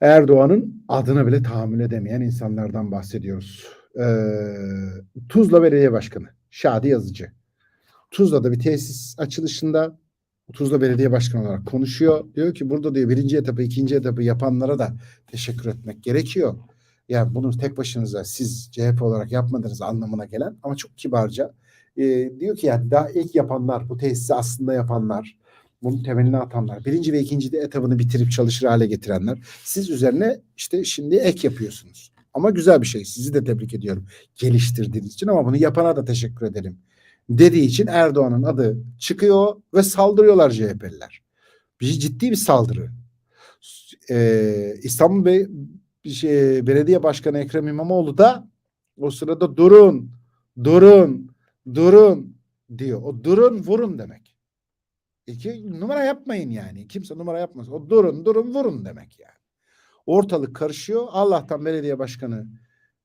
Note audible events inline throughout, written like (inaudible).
Erdoğan'ın adına bile tahammül edemeyen insanlardan bahsediyoruz. Ee, Tuzla Belediye Başkanı Şadi Yazıcı. Tuzla'da bir tesis açılışında Tuzla Belediye Başkanı olarak konuşuyor. Diyor ki burada diyor birinci etapı, ikinci etapı yapanlara da teşekkür etmek gerekiyor. Yani bunu tek başınıza siz CHP olarak yapmadınız anlamına gelen ama çok kibarca e, diyor ki yani daha ilk yapanlar, bu tesisi aslında yapanlar, bunun temelini atanlar, birinci ve ikinci de etabını bitirip çalışır hale getirenler. Siz üzerine işte şimdi ek yapıyorsunuz. Ama güzel bir şey. Sizi de tebrik ediyorum geliştirdiğiniz için ama bunu yapana da teşekkür ederim. Dediği için Erdoğan'ın adı çıkıyor ve saldırıyorlar CHP'liler. Bir ciddi bir saldırı. Ee, İstanbul Bey, şey, Belediye Başkanı Ekrem İmamoğlu da o sırada durun, durun, durun diyor. O durun vurun demek. İki numara yapmayın yani. Kimse numara yapmaz. O durun durun vurun demek yani. Ortalık karışıyor. Allah'tan belediye başkanı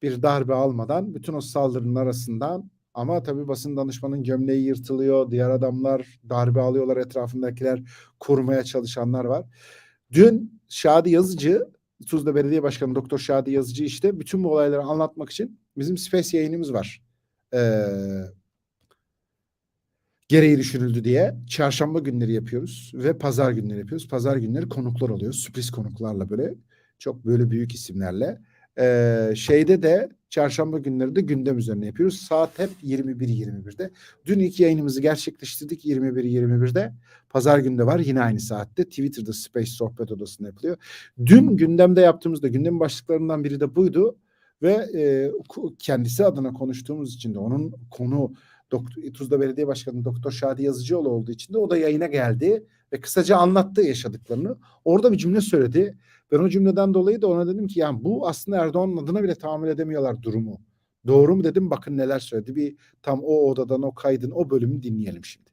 bir darbe almadan bütün o saldırının arasından ama tabii basın danışmanın gömleği yırtılıyor. Diğer adamlar darbe alıyorlar etrafındakiler kurmaya çalışanlar var. Dün Şadi Yazıcı Tuzla Belediye Başkanı Doktor Şadi Yazıcı işte bütün bu olayları anlatmak için bizim Space yayınımız var. Ee, gereği düşünüldü diye çarşamba günleri yapıyoruz ve pazar günleri yapıyoruz. Pazar günleri konuklar oluyor. Sürpriz konuklarla böyle çok böyle büyük isimlerle. Ee, şeyde de çarşamba günleri de gündem üzerine yapıyoruz. Saat hep 21-21'de. Dün ilk yayınımızı gerçekleştirdik 21-21'de. Pazar günde var yine aynı saatte. Twitter'da Space Sohbet Odası'nda yapılıyor. Dün gündemde yaptığımızda gündem başlıklarından biri de buydu. Ve e, kendisi adına konuştuğumuz için de onun konu Doktor, Tuzla Belediye Başkanı Doktor Şadi Yazıcıoğlu olduğu için de o da yayına geldi ve kısaca anlattı yaşadıklarını. Orada bir cümle söyledi. Ben o cümleden dolayı da ona dedim ki yani bu aslında Erdoğan'ın adına bile tahammül edemiyorlar durumu. Doğru mu dedim bakın neler söyledi. Bir tam o odadan o kaydın o bölümü dinleyelim şimdi.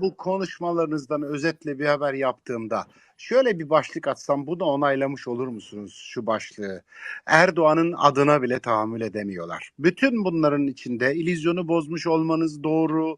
Bu konuşmalarınızdan özetle bir haber yaptığımda şöyle bir başlık atsam bunu onaylamış olur musunuz şu başlığı? Erdoğan'ın adına bile tahammül edemiyorlar. Bütün bunların içinde ilizyonu bozmuş olmanız doğru,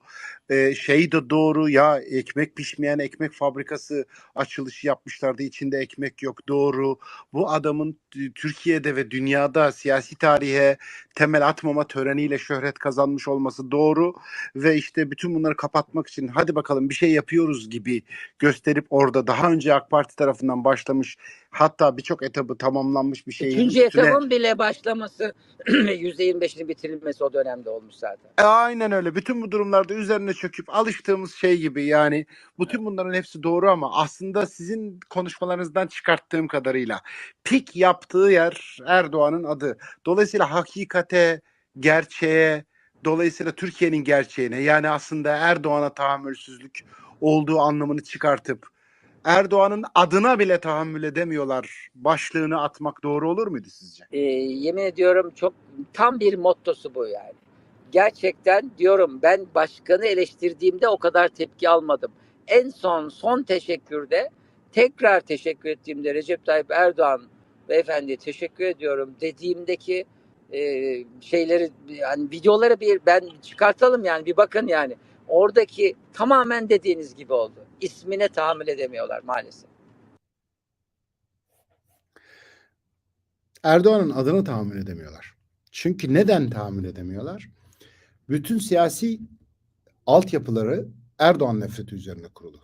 e, şey de doğru ya ekmek pişmeyen ekmek fabrikası açılışı yapmışlardı içinde ekmek yok doğru. Bu adamın Türkiye'de ve dünyada siyasi tarihe temel atmama töreniyle şöhret kazanmış olması doğru ve işte bütün bunları kapatmak için hadi bakalım bir şey yapıyoruz gibi gösterip orada daha önce AK Parti tarafından başlamış hatta birçok etabı tamamlanmış bir şeyin İkinci üstüne... etabın bile başlaması (clears throat) ve %25'ini bitirilmesi o dönemde olmuş zaten. E, aynen öyle. Bütün bu durumlarda üzerine çöküp alıştığımız şey gibi yani bütün bunların hepsi doğru ama aslında sizin konuşmalarınızdan çıkarttığım kadarıyla pik yaptığı yer Erdoğan'ın adı. Dolayısıyla hakikate, gerçeğe, dolayısıyla Türkiye'nin gerçeğine yani aslında Erdoğan'a tahammülsüzlük olduğu anlamını çıkartıp Erdoğan'ın adına bile tahammül edemiyorlar başlığını atmak doğru olur muydu sizce? Ee, yemin ediyorum çok tam bir mottosu bu yani. Gerçekten diyorum ben başkanı eleştirdiğimde o kadar tepki almadım. En son son teşekkürde tekrar teşekkür ettiğimde Recep Tayyip Erdoğan beyefendi teşekkür ediyorum dediğimdeki e, şeyleri yani videoları bir ben çıkartalım yani bir bakın yani. Oradaki tamamen dediğiniz gibi oldu. İsmine tahammül edemiyorlar maalesef. Erdoğan'ın adına tahammül edemiyorlar. Çünkü neden tahammül edemiyorlar? Bütün siyasi altyapıları Erdoğan nefreti üzerine kurulu.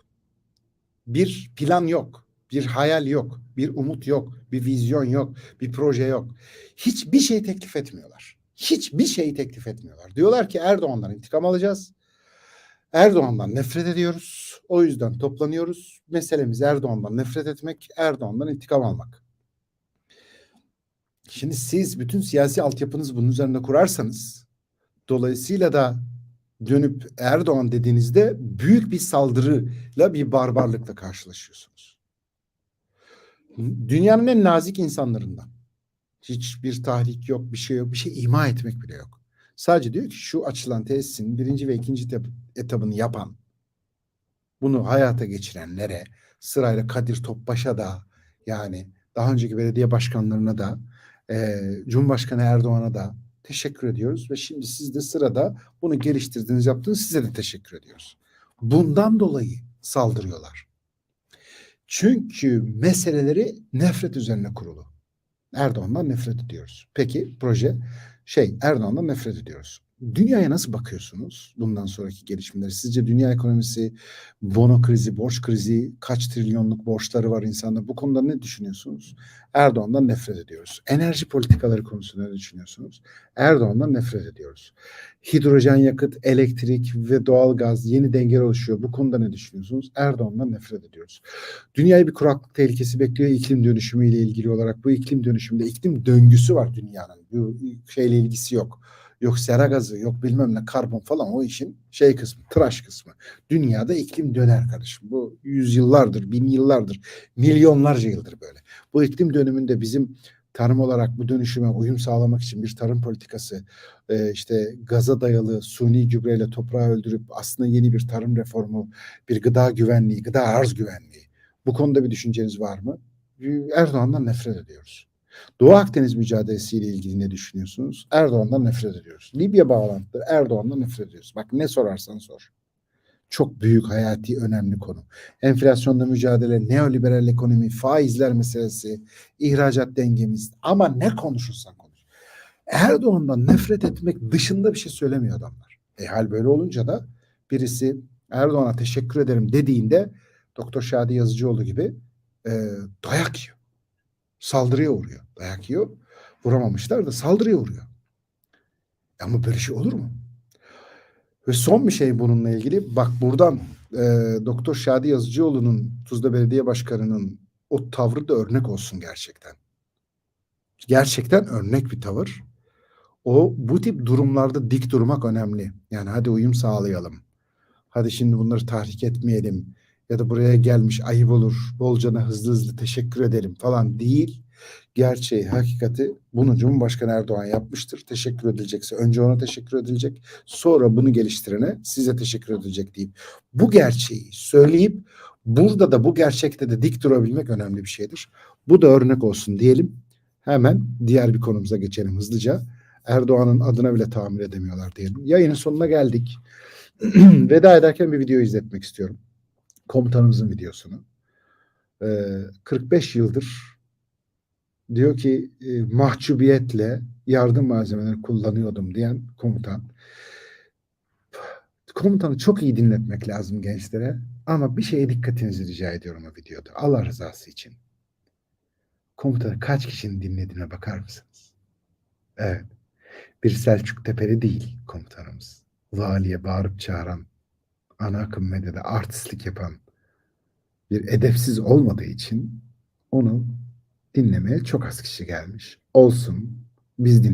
Bir plan yok, bir hayal yok, bir umut yok, bir vizyon yok, bir proje yok. Hiçbir şey teklif etmiyorlar. Hiçbir şey teklif etmiyorlar. Diyorlar ki Erdoğan'dan intikam alacağız. Erdoğan'dan nefret ediyoruz. O yüzden toplanıyoruz. Meselemiz Erdoğan'dan nefret etmek, Erdoğan'dan intikam almak. Şimdi siz bütün siyasi altyapınızı bunun üzerine kurarsanız dolayısıyla da dönüp Erdoğan dediğinizde büyük bir saldırıyla bir barbarlıkla karşılaşıyorsunuz. Dünyanın en nazik insanlarından. Hiçbir tahrik yok, bir şey yok, bir şey ima etmek bile yok. Sadece diyor ki şu açılan tesisin birinci ve ikinci etabını yapan, bunu hayata geçirenlere sırayla Kadir Topbaş'a da yani daha önceki belediye başkanlarına da e, Cumhurbaşkanı Erdoğan'a da teşekkür ediyoruz ve şimdi siz de sırada bunu geliştirdiğiniz yaptığınız size de teşekkür ediyoruz. Bundan dolayı saldırıyorlar. Çünkü meseleleri nefret üzerine kurulu. Erdoğan'dan nefret ediyoruz. Peki proje şey Erdoğan'dan nefret ediyoruz. Dünyaya nasıl bakıyorsunuz bundan sonraki gelişmeleri? Sizce dünya ekonomisi, bono krizi, borç krizi, kaç trilyonluk borçları var insanlar? Bu konuda ne düşünüyorsunuz? Erdoğan'dan nefret ediyoruz. Enerji politikaları konusunda ne düşünüyorsunuz? Erdoğan'dan nefret ediyoruz. Hidrojen yakıt, elektrik ve doğalgaz yeni dengeler oluşuyor. Bu konuda ne düşünüyorsunuz? Erdoğan'dan nefret ediyoruz. Dünyayı bir kuraklık tehlikesi bekliyor iklim dönüşümü ile ilgili olarak. Bu iklim dönüşümünde iklim döngüsü var dünyanın. Bu şeyle ilgisi yok. Yok sera gazı, yok bilmem ne karbon falan o işin şey kısmı, tıraş kısmı. Dünyada iklim döner kardeşim. Bu yüzyıllardır, bin yıllardır, milyonlarca yıldır böyle. Bu iklim dönümünde bizim tarım olarak bu dönüşüme uyum sağlamak için bir tarım politikası, e, işte gaza dayalı suni gübreyle toprağı öldürüp aslında yeni bir tarım reformu, bir gıda güvenliği, gıda arz güvenliği. Bu konuda bir düşünceniz var mı? Erdoğan'dan nefret ediyoruz. Doğu Akdeniz mücadelesiyle ilgili ne düşünüyorsunuz? Erdoğan'dan nefret ediyoruz. Libya bağlantıları Erdoğan'dan nefret ediyoruz. Bak ne sorarsan sor. Çok büyük hayati önemli konu. Enflasyonla mücadele, neoliberal ekonomi, faizler meselesi, ihracat dengemiz ama ne konuşursan konuş. Erdoğan'dan nefret etmek dışında bir şey söylemiyor adamlar. E hal böyle olunca da birisi Erdoğan'a teşekkür ederim dediğinde Doktor Şadi Yazıcıoğlu gibi e, dayak yiyor. Saldırıya uğruyor. Dayak yiyor. Vuramamışlar da saldırıya uğruyor. Ama böyle şey olur mu? Ve son bir şey bununla ilgili. Bak buradan e, Doktor Şadi Yazıcıoğlu'nun Tuzla Belediye Başkanı'nın o tavrı da örnek olsun gerçekten. Gerçekten örnek bir tavır. O bu tip durumlarda dik durmak önemli. Yani hadi uyum sağlayalım. Hadi şimdi bunları tahrik etmeyelim. Ya da buraya gelmiş ayıp olur. Bolcana hızlı hızlı teşekkür edelim falan değil. Gerçeği, hakikati bunu Cumhurbaşkanı Erdoğan yapmıştır. Teşekkür edilecekse önce ona teşekkür edilecek. Sonra bunu geliştirene size teşekkür edilecek deyip bu gerçeği söyleyip burada da bu gerçekte de dik durabilmek önemli bir şeydir. Bu da örnek olsun diyelim. Hemen diğer bir konumuza geçelim hızlıca. Erdoğan'ın adına bile tahammül edemiyorlar diyelim. Yayının sonuna geldik. (clears throat) Veda ederken bir video izletmek istiyorum. Komutanımızın videosunu. Ee, 45 yıldır diyor ki e, mahcubiyetle yardım malzemeleri kullanıyordum diyen komutan. Komutanı çok iyi dinletmek lazım gençlere. Ama bir şeye dikkatinizi rica ediyorum o videoda. Allah rızası için. Komutanı kaç kişinin dinlediğine bakar mısınız? Evet. Bir Selçuk Tepeli değil komutanımız. Valiye bağırıp çağıran, ana akım medyada artistlik yapan bir edepsiz olmadığı için onu dinlemeye çok az kişi gelmiş. Olsun. Biz dinle